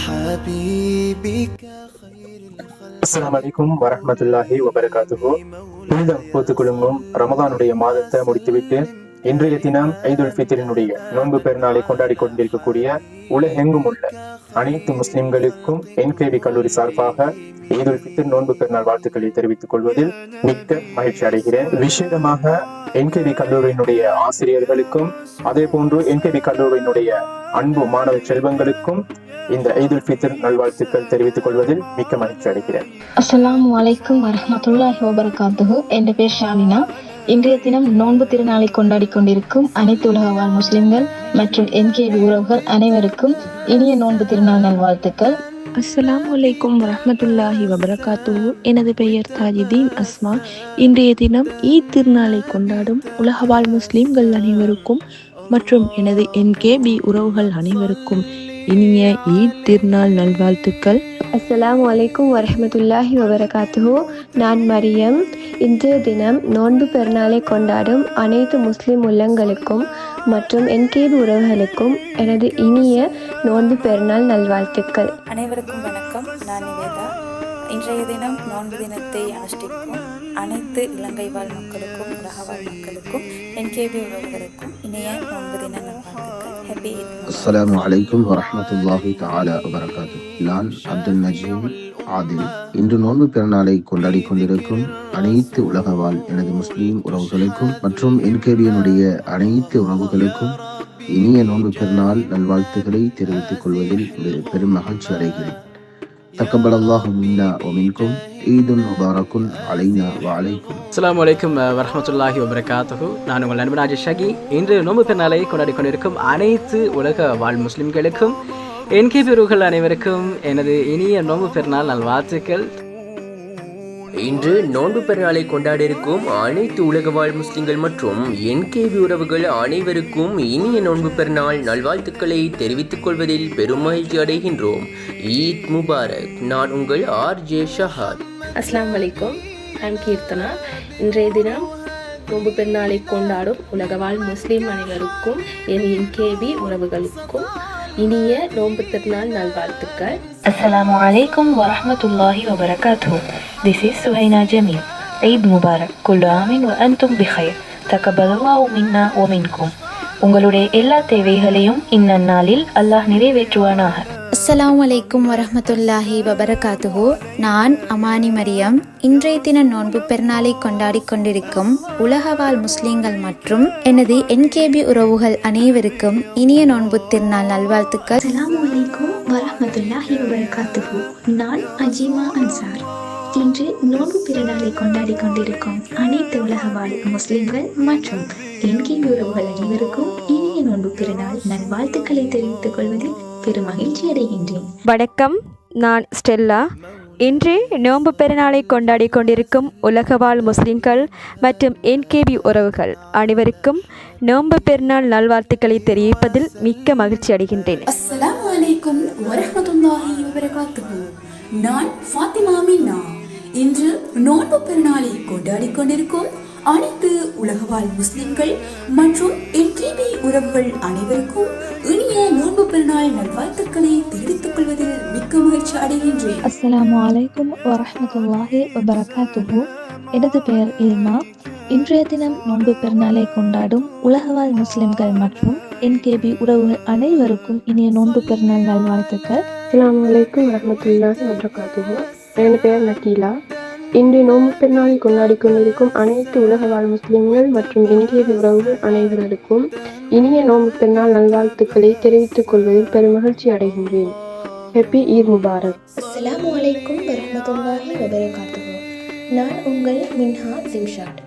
حبيبك خير الخلق السلام عليكم ورحمة الله وبركاته புனிதம் பூத்து குலுங்கும் ரமதானுடைய மாதத்தை முடித்துவிட்டு இன்றைய தினம் ஐதுல் ஃபித்ரினுடைய நோன்பு பெருநாளை கொண்டாடி கொண்டிருக்கக்கூடிய உலகெங்கும் உள்ள அனைத்து முஸ்லிம்களுக்கும் என்கேவி கல்லூரி சார்பாக ஈதுல் ஃபித்ர் நோன்பு பெருநாள் வாழ்த்துக்களை தெரிவித்துக் கொள்வதில் மிக்க மகிழ்ச்சி அடைகிறேன். விசேடமாக என்கேவி கல்லூரியினுடைய ஆசிரியர்களுக்கும் அதே போன்று என்கேபி கல்லூரியினுடைய அன்பு மாணவ செல்வங்களுக்கும் இந்த ஈதுல் ஃபித்ர் நல்வாழ்த்துக்கள் தெரிவித்துக் கொள்வதில் மிக்க மகிழ்ச்சி அடைகிறேன். அஸ்லாம் வலைக்கும் வரமத்துல்லாஹி வபரகாத்துஹு. என்ற பேர் ஷாலினா இன்றைய தினம் நோன்பு திருநாளை கொண்டாடி கொண்டிருக்கும் அனைத்து உலக வாழ் முஸ்லிம்கள் மற்றும் என்கேபி உறவுகள் அனைவருக்கும் இனிய நோன்பு திருநாள் நல்வாழ்த்துக்கள். அஸ்லாம் அலைக்கும் வரமத்துல்லாஹி வபரகாத்து எனது பெயர் தாஜிதீன் அஸ்மா. இன்றைய தினம் ஈத் திருநாளை கொண்டாடும் உலகவாழ் முஸ்லிம்கள் அனைவருக்கும் மற்றும் எனது என்கேபி உறவுகள் அனைவருக்கும் இனிய ஈத் திருநாள் நல்வாழ்த்துக்கள். அஸ்லாம் அலைக்கும் வரமத்துல்லாஹி வபரகாத்துஹு நான் மரியம். இன்றைய தினம் நோன்பு பெருநாளை கொண்டாடும் அனைத்து முஸ்லிம் உள்ளங்களுக்கும் மற்றும் என்கேபி உறவுகளுக்கும் எனது இனிய நோன்பு பெருநாள் நல்வாழ்த்துக்கள். அனைவருக்கும் வணக்கம். நான் நிவேதா. இன்றைய தினம் நோன்பு தினத்தை அனுஷ்டிக்கும் அனைத்து இலங்கை வாழ் மக்களுக்கும் உலக வாழ் மக்களுக்கும் என்கேபி உறவுகளுக்கும் இனிய நோன்பு தின நல்வாழ்த்துக்கள் அஸ்ஸலாமு அலைக்கும் வரஹ்மத்துல்லாஹி தஆலா வபரகாத்து நான் அப்துல் நஜீம் ஆதில் இன்று நோன்பு பிறநாளை கொண்டாடி கொண்டிருக்கும் அனைத்து உலக வாழ் எனது முஸ்லீம் உறவுகளுக்கும் மற்றும் என்கேபியனுடைய அனைத்து உறவுகளுக்கும் இனிய நோன்பு பெருநாள் நல்வாழ்த்துக்களை தெரிவித்துக் கொள்வதில் பெரும் மகிழ்ச்சி அடைகிறேன். தக்கபல் அல்லாஹு மின்னா ஒமின்கும் ஈதுன் முபாரக்குன் அலைனா வலைக்கும் அஸ்ஸலாமு அலைக்கும் அஹ், வரஹ்மத்துல்லாஹி நான் உங்கள் நண்பன் அஜய் ஷகி இன்று நோம்பு பெருநாளை கொண்டாடி கொண்டிருக்கும் அனைத்து உலக வாழ் முஸ்லிம்களுக்கும் என்கே பெருகள் அனைவருக்கும் எனது இனிய நோம்பு பெருநாள் நல்வாழ்த்துக்கள். இன்று நோன்பு பெருநாளை கொண்டாட இருக்கும் அனைத்து உலக வாழ் முஸ்லிம்கள் மற்றும் என்கேவி உறவுகள் அனைவருக்கும் இனிய நோன்பு பெருநாள் நல்வாழ்த்துக்களை தெரிவித்துக் கொள்வதில் பெரும் மகிழ்ச்சி அடைகின்றோம். ஈத் முபாரக். நான் உங்கள் ஆர் ஜே ஷஹாத் அஸ்லாம் வலைக்கும் கீர்த்தனா. இன்றைய தினம் நோன்பு பெருநாளை கொண்டாடும் உலகவாழ் முஸ்லிம் அனைவருக்கும் என் என்கேவி உறவுகளுக்கும் இனிய நோன்பு திருநாள் நல்வாழ்த்துக்கள். அஸ்லாம் அலைக்கும் வரமத்துல்லாஹி வபரகாத்து திஸ் இஸ் சுஹைனா ஜமீல் ஈத் முபாரக். குல்லு ஆமின். வ அன்தும் பிஹைர். தக்கபலுல்லாஹு மின்னா வ உங்களுடைய எல்லா தேவைகளையும் இந்நன்னாளில் அல்லாஹ் நிறைவேற்றுவானாக. அஸ்லாம் அலைக்கும் வரமத்துல்லாஹி வபரகாத்துஹோ நான் அமானி மரியம். இன்றைய தின நோன்பு பெருநாளை கொண்டாடி கொண்டிருக்கும் உலகவாழ் முஸ்லீம்கள் மற்றும் எனது என்கேபி உறவுகள் அனைவருக்கும் இனிய நோன்பு திருநாள் நல்வாழ்த்துக்கள். அஸ்லாம் அலைக்கும் வரமத்துல்லாஹி வபரகாத்துஹோ நான் அஜிமா அன்சார். இன்று நோன்பு பெருநாளை கொண்டாடி கொண்டிருக்கும் அனைத்து உலக வாழ் முஸ்லிம்கள் மற்றும் என்கேபி உறவுகள் அனைவருக்கும் இனிய நோன்பு பிறநாள் நல்வாழ்த்துக்களை தெரிவித்துக் கொள்வதில் பெரும் மகிழ்ச்சி அடைகின்றேன். வணக்கம் நான் ஸ்டெல்லா. இன்று நோன்பு பெருநாளை கொண்டாடி கொண்டிருக்கும் உலகவாழ் முஸ்லிம்கள் மற்றும் என்கேபி உறவுகள் அனைவருக்கும் நோன்பு பெருநாள் நல்வாழ்த்துக்களை தெரிவிப்பதில் மிக்க மகிழ்ச்சி அடைகின்றேன். அஸ்ஸலாமு அலைக்கும் வரஹ்மத்துல்லாஹி வபரகாத்துஹு. நான் ஃபாத்திமா இன்று நோன்பு பெருநாளை கொண்டாடி கொண்டிருக்கும் அனைத்து உலகவாழ் முஸ்லிம்கள் மற்றும் என்கேபி உறவுகள் அனைவருக்கும் இனிய நோன்பு பெருநாள் நல்வாழ்த்துக்களை தெரிவித்துக் கொள்வதில் மிக்க மகிழ்ச்சி அடைகின்றேன். அஸ்ஸலாமு அலைக்கும் வரஹ்மத்துல்லாஹி வபரகாத்துஹு. எனது பெயர் இல்மா. இன்றைய தினம் நோன்பு பெருநாளை கொண்டாடும் உலகவாழ் முஸ்லிம்கள் மற்றும் என்கேபி உறவுகள் அனைவருக்கும் இனிய நோன்பு பெருநாள் நல்வாழ்த்துக்கள். அஸ்ஸலாமு அலைக்கும் வரஹ்மத்துல்லாஹி வபரகாத்துஹு. எனது பெயர் நக்கீலா. இன்று நோன்பு பெருநாளை கொண்டாடி கொண்டிருக்கும் அனைத்து உலக வாழ் முஸ்லிம்கள் மற்றும் இந்திய உறவுகள் அனைவருக்கும் இனிய நோன்பு பெருநாள் நல்வாழ்த்துக்களை தெரிவித்துக் கொள்வதில் பெருமகிழ்ச்சி அடைகின்றேன். ஹெப்பி ஈத் முபாரக் அஸ்லாம் வலைக்கும் வரஹ்மத்துல்லாஹி வபரகாத்துஹு. நான் உங்கள் மின்ஹா ஜிம்ஷாட்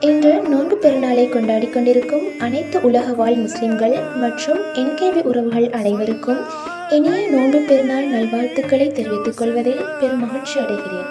இன்று நோன்பு பெருநாளை கொண்டாடி கொண்டிருக்கும் அனைத்து உலக வாழ் முஸ்லிம்கள் மற்றும் என்கேவி உறவுகள் அனைவருக்கும் இனிய நோன்பு பெருநாள் நல்வாழ்த்துக்களை தெரிவித்துக் கொள்வதில் பெரும் மகிழ்ச்சி அடைகிறேன்.